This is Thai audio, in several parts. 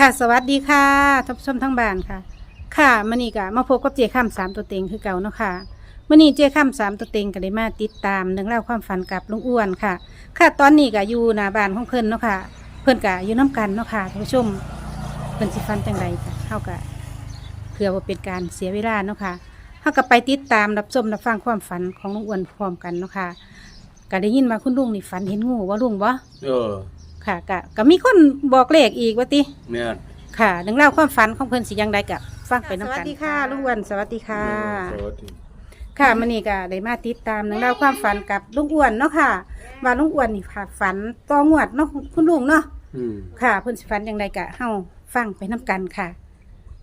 ค่ะ สวัสดีค่ะท่านผู้ชมทั้งบ้านค่ะ ค่ะมื่อนี้ก็มาพบกับเจข้ามสามตัวเต็งคือเก่าเนาะค่ะมื่อนี้เจข้ามสามตัวเต็งก็ได้มาติดตามเรื่องเล่าวความฝันกับลุงอ้วนค่ะ ค่ะตอนนี้ก็อยู่หน้าบ้านของเพิ่นเนาะค่ะ เพิ่นก็อยู่น้กันเนาะค่ะท่านผู้ชมเพิ่นสิฟันจังไรค่ะเฮาก็เพื่อว่าเป็นการเสียเวลาเนาะค่ะเฮาก็ไปติดตามรับชมรับฟังความฝันของลุงอ้วนพร้อมกันเนาะค่ะก็ได้ยินมาคุณลุงนี่ฝันเห็นงูว่าลุงบ่ เออ ค่ะก็ก็มีคนบอกเลขอีกว่าติ แม่นค่ะเรื่องเล่าวความฝันของเพิ่นสิยังใดกับฟังไปน้ำกัน สวัสดีค่ะลุงอ้วนสวัสดีค่ะ สวัสดี ค่ะมื่อนี้ก็ได้มาติดตามเรื่องเล่าวความฝันกับลุงอ้วนเนาะค่ะ ว่าลุงอ้วนนี่ค่ะฝันต่องวดเนาะคุณลุงเนาะ อืมค่ะเพิ่นสิฝันยังไดกะเฮาฟังไปน้กันค่ะ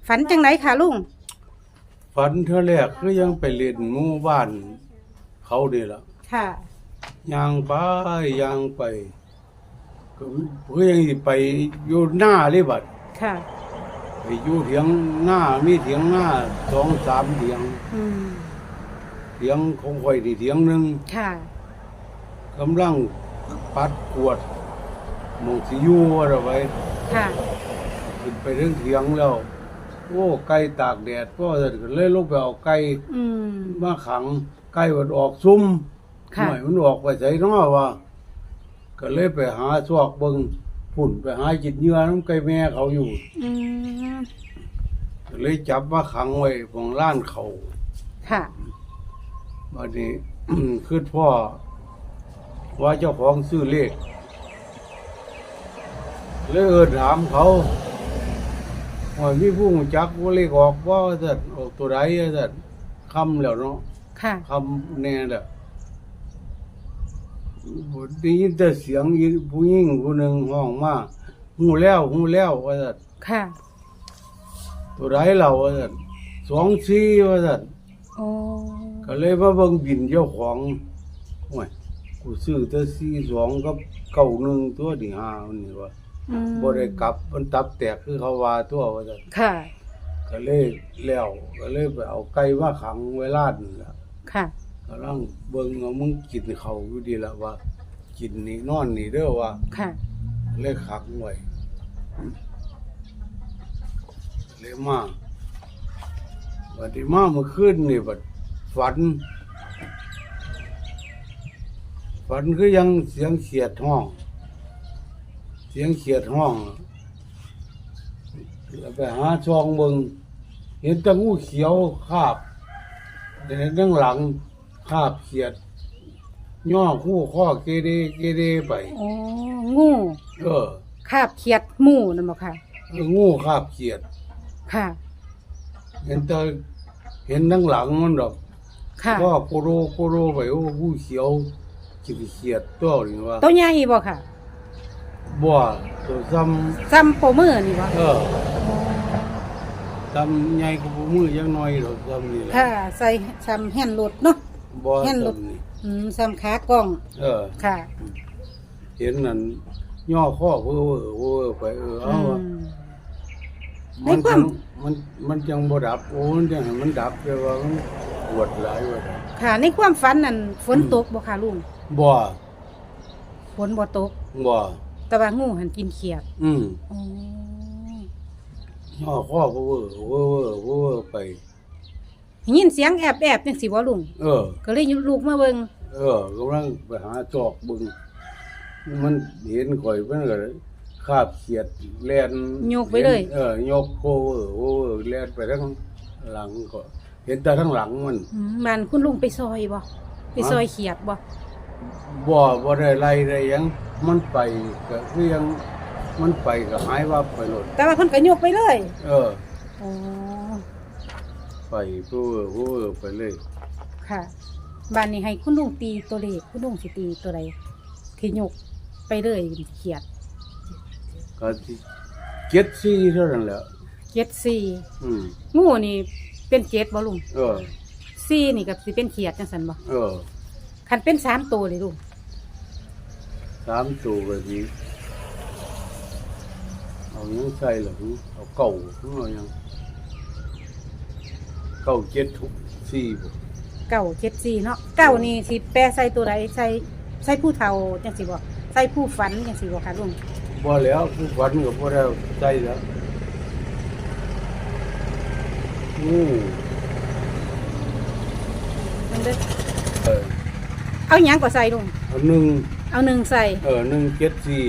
ฝันจังไดค่ะลุง ฝันเธอแรกคือยังไปเล่นหมู่บ้าน เขานี่ล่ะค่ะ ย่างไปย่างไป ก็คือยังสิไปอยู่หน้าเลยบัดค่ะ ไปอยู่เถียงหน้ามีเถียงหน้าสองสามเถียงอืมเถียงของข่อยนี่เถียงหนึงค่ะ กำลังปัดกวดหมองสิอยู่ว่าเอาไว้ค่ะ ขึ้นไปถึงเถียงแล้วโอ้ไก่ตากแดดก็เลยลงไปเอาไก่อืม มาขังไก่มันออกซุ้มค่ะหน่อยมันออกไปใส่น้อว่า ก็เลยไปหาซอกเบิงพุ่นไปหาจิตเหยื่อน้ำไก่แม่เขาอยู่ อืมก็เลยจับมาขังไว้ของล้านเขาค่ะ บัดนี้คือพ่อ ว่าเจ้าของซื้อเลขเลยเอินถามเขาว่ามีผู้รู้จักว่าเลขออกว่าสัตออกตัวใดสัตคำแล้วเนาะค่ะ คำแน่แหละบ่ ได้ยินแต่เสียงอีผู้หญิงผู้หนึ่งห้องมาหูแล้วหูแล้วว่าสัตค่ะ ตัวไรเราว่าสัตสองสี่ว่าสัตโอ้ก็เลยมาเบิ่งบินเจ้าของโอ้ยกูซื้อแต่สี่สองกับเก้าหนึ่งตัวที่ห้ามันนี่ว่าอืมบ่ได้กลับมันตับแตกคือเขาว่าตัวว่าสัตค่ะ ก็เลยแล้วก็เลยไปเอาไก่มาขังไว้ลาดนั่นล่ะค่ะ กำลังเบิ่งเอามึงกินเขาวอยู่ดีละว่า กินนี่นอนนี่เด้อว่า ค่ะ เลยขังไว้เลยมาบัดนี้มาเมื่อคืนนี่บัดฝัน ฝันคือยังเสียงเขียดห้อง เสียงเขียดห้องแล้วไปหาช่องเบิ่งเห็นแตะงูเขียวคาบเห็นด้านหลัง คาบเขียด ย่อคู่ข้อเกเรเกเรไปโอ้งูเออคาบเขียดหมู่นั่นบ่ค่ะเอองูคาบเขียด ค่ะ เห็นแต่เห็นทั้งหลังมันดอกค่ะก็โกโรโกโรไปโอ้ผู้เขียวจิบเขียดตัวนี่ว่าตัวใหญ่บ่ค่ะบ่ตัวซ้ซ้ำโปมือนี่บ่ำเออซ้ำใหญ่กว่าผู้มือยังน้อยดอกซ้ำนี่แหละค่ะ ใส่ซ้ำแห่นรถเนาะ บ่แห่นรถซ้ำนี่อืมซ้ำขากล้องเออ ค่ะ เห็นนั่นย่อข้อเว้อเว้อเว้อไปเอออืเอาวะมมันในควาจัมงมันมันจังบ่ดับโอ้มันจังให้มันดับแต่ว่ามันปวดหลายว่าซั่นค่ะ ในความฝันนั่นฝนตกบ่ค่ะลุงบ่ฝนบ่ตก บ่แต่ว่างูหันกินเขียดอืมอ๋อย่อข้อเว้อเว้อเว้อเว้อเว้อไป ยินเสียงแอบแอบจังสิบ่ลุงเออ ก็เลยลุกมาเบิ่งเออกำลังไปหาจอกเบึง มันเห็นข่อยมันก็คาบเขียดแล่นโยกไปเลยเออยกโคเวอร์โคเวอร์แล่นไปทั้งหลังก็ เห็นแต่ทั้งหลังมัน อืมมันคุณลุงไปซอยบ่ไปซอยเขียดบ่บ่บ่ได้ไล่ได้หยัง มันไปก็คือยังมันไปก็หายว่าบไปหมดแต่ว่าเพิ่นก็ยกไปเลย เออ อ๋อ ไปโคเวอร์โคเวอร์ไปเลยค่ะบ้านนี้ให้คุณลุงตีตัวเลขคุณลุงสิตีตัวใดที่ยกไปเลยเขียดก็ที่เจ็ดซี่เท่านั้นแหละเจ็ดสี่อืมงูนี่เป็นเจ็ดบ่ลุงเออสี่นี่ก็สิเป็นเขียดจังซั่นบ่เออคันเป็นสามตัวเลยลุงสามตัวแบบนี้เอายังใส่หรอเอาเก่าเอายัง เก้าเจ็ดทุกสี่บ่เก้าเจ็ดสี่เนาะเก้านี่สิแปะใส่ตัวใดใส่ใส่ผู้เฒ่าจังสิบ่ใส่ผู้ฝันจังสิบ่ค่ะลุงบ่แล้วผู้ฝันก็บ่ได้ใจแล้วอืมมันเด้อเอเอาหยังก็ใส่ลุงอานหนึ่งเอาหนึ่งใส่เออหนึ่งเจ็ดสี่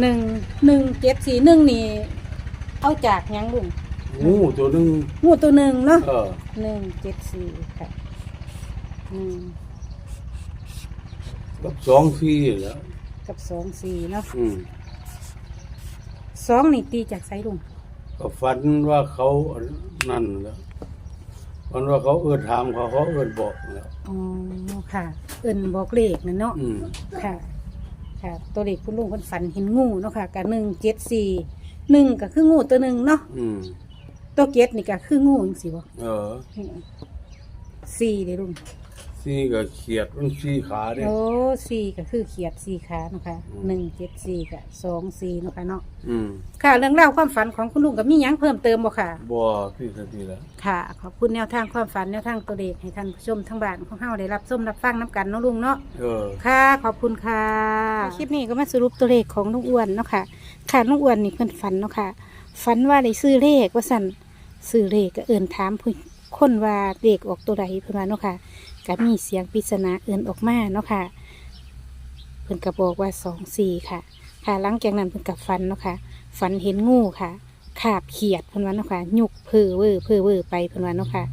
หนึ่งหนึ่งเจ็ดสี่หนึ่งนี่เอาจากหยังลุง งูตัวหนึ่งงูตัวหนึ่งเนาะเออหนึ่งเจ็ดสี่ค่ะหนึ่งกับสองสี่แหล้วกับสองสี่เนาะอืมสองนี่ตีจากไสลุงก็ฝันว่าเขาอันนั่นแหล้วฝันว่าเขาเอื้อถามเขาเขาเอื้อบอกแล้วอ๋อค่ะ เอินบอกเลขนะเนาะ อืมค่ะ ค่ะ ตัวเลขคุณลุงคนฝันเห็นงูเนาะค่ะกับหนึ่งเจ็ดสี่หนึ่งก็คืองูตัวหนึ่งเนาะ อืม ตัวเจ็ดนี่ก็คืองูจังสิบ่เออสี่เด้ลุงสี่ก็เขียดมันสี่ขาเด้ โอ้สี่ก็คือเขียดสี่ขาเนาะค่ะอืม หนึ่งเจ็ดสี่กับสองสี่เนาะค่ะเนาะอืมค่ะ เรื่องเล่าวความฝันของคุณลุงกับมีหยังเพิ่มเติมบ่ค่ะ บ่พี่สติแล้วค่ะ ขอบคุณแนวทางความฝันแนวทางตัวเลขให้ท่านผู้ชมทั้งบ้านของเฮาได้รับชมรับฟังน้กันเนาะลุงเนาะ เออ ค่ะ ขอบคุณค่ะ คลิปนี้ก็มาสรุปตัวเลขของลุงอ้วนเนาะค่ะ ค่ะลุงอ้วนนี่เพิ่นฝันเนาะค่ะ ฝันว่าได้ซื้อเลขว่าสั่น ซื้อเลขก็เอิ่นถามผู้คนว่าเลขออกตัวใดเพิ่นว่าเนาะค่ะก็มีเสียงปริศนาเอิ่นออกมาเนาะค่ะ เพิ่นก็บอกว่าสองสี่ค่ะ ค่ะหลังจากนั้นเพิ่นกับฝันเนาะค่ะฝันเห็นงูค่ะขาบเขียดเพิ่นว่าเนาะค่ะยุกเพื่อเวอร์เพอเวอไปเพิ่นว่าเนาะค่ะ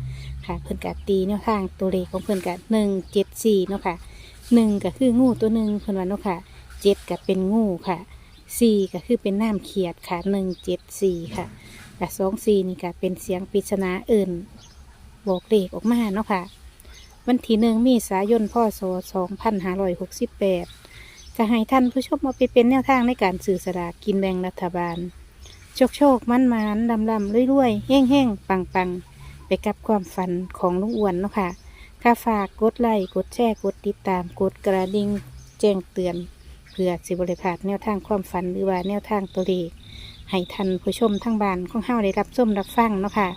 ค่ะ เพิ่นกะตีแนวทางตัวเลขของเพิ่นกะหนึ่งเจ็ดสี่เนาะค่ะหนึ่งก็คืองูตัวหนึ่งเพิ่นว่าเนาะค่ะเจ็ดก็เป็นงูค่ะสี่ก็คือเป็นน้ำเขียดค่ะหนึ่งเจ็ดสี่ค่ะ และสองสี่นี่ก็เป็นเสียงปริศนาอื่น บอกเลขออกมาเนาะค่ะ วันที่หนึ่งมีสายนพ่อโสสองพันห้าร้อยหกสิบแปดจะให้ท่านผู้ชมมาไปเป็นแนวทางในการสื่อสลากกินแบ่งรัฐบาล โชคโชคมั่นมันลำลำรวยๆเฮ่งเฮ่งปังปังไปกับความฝันของลุงอ้วนเนาะค่ะค่าฝากกดไลค์กดแชร์กดติดตามกดกระดิ่งแจ้งเตือน เพื่อสิบริพาดแนวทางความฝันหรือว่าแนวทางตัวเลข ให้ทันผู้ชมทั้งบ้านของเฮาได้รับชมรับฟังเนาะค่ะ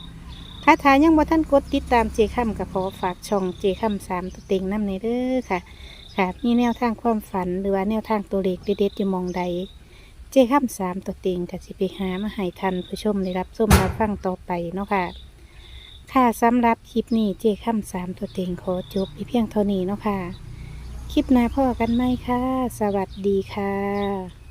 ถ้าทายยังบ่ท่านกดติดตามเจค่ำกับขอฝากช่องเจค่ำสามตัวเต็งน้ำในเด้อค่ะ ค่ะมีแนวทางความฝันหรือว่าแนวทางตัวเลขเด็ดๆอยู่มองใด เจค่ำสามตัวเต็งกับสิไปหามาให้ทันผู้ชมได้รับชมรับฟังต่อไปเนาะค่ะ ค่ะสำหรับคลิปนี้เจค่ำสามตัวเต็งขอจบไปเพียงเท่านี้เนาะค่ะ คลิปหน้าพ่อกันไหมค่ะ สวัสดีค่ะ